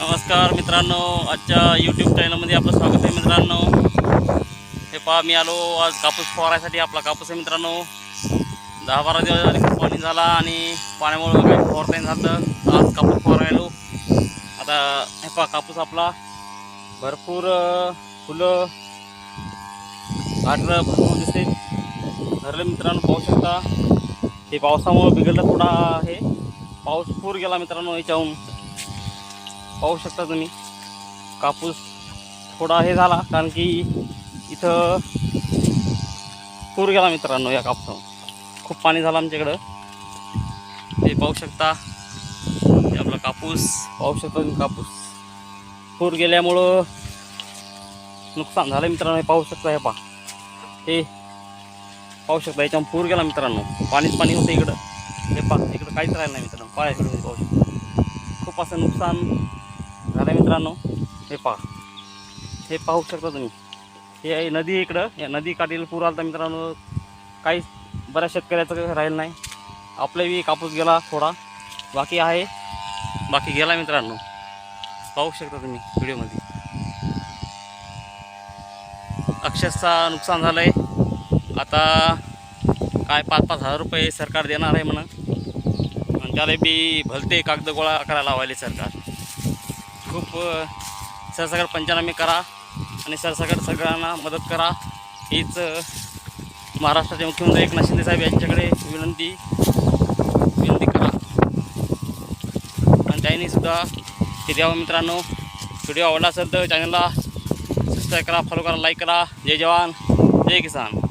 नमस्कार मित्रांनो आजच्या यूट्यूब चॅनलमध्ये आपलं स्वागत आहे मित्रांनो. हे पहा मी आलो आज कापूस फवारायसाठी आपला कापूस आहे मित्रांनो. दहा बारा दिवस झाले खूप पाणी झाला आणि पाण्यामुळे काही फवारता नाही झालं. आज कापूस फवारायलो. आता हे पहा कापूस आपला. भरपूर फुलं घाटलं भरपूर दिसते धरलं मित्रांनो पाहू शकता. हे पावसामुळे बिघडलं थोडा आहे. पाऊस पूर गेला मित्रांनो याच्याहून. पाहू शकता तुम्ही. कापूस थोडा हे झाला कारण की इथं पूर गेला मित्रांनो या कापसा खूप पाणी झालं आमच्याकडं. ते पाहू शकता हे आपला कापूस. पाहू शकता तुम्ही कापूस. पूर गेल्यामुळं नुकसान झालं मित्रांनो हे पाहू शकता हे पा हे पाहू शकता याच्यावर पूर गेला मित्रांनो. पाणीच पाणी होतं इकडं. हे पा इकडं काहीच राहिलं नाही मित्रांनो. पाय पाहू शकता. खूप असं नुकसान झालं मित्रांनो. हे पहा. हे पाहू शकता तुम्ही. हे आहे नदी इकडं. या नदी काठीला पूर आला मित्रांनो. काही बऱ्याच शेतकऱ्याचं राहिलं नाही. आपलं बी कापूस गेला थोडा. बाकी आहे. बाकी गेला मित्रांनो. पाहू शकता तुम्ही व्हिडिओमध्ये. अक्षरशः नुकसान झालं आहे आता काय पाच पाच हजार रुपये सरकार देणार आहे म्हणा आणि त्याला बी भलते कागद गोळा करायला लावायले सरकार. खूप अ, सरसकट पंचनामे करा आणि सरसकट सगळ्यांना मदत करा. हीच महाराष्ट्राचे मुख्यमंत्री एकनाथ शिंदे साहेब यांच्याकडे विनंती विनंती करा. आणि त्यांनीसुद्धा ते द्यावं मित्रांनो व्हिडिओ आवडला असेल तर चॅनलला सबस्क्राईब करा फॉलो करा लाईक करा. जय जवान जय किसान.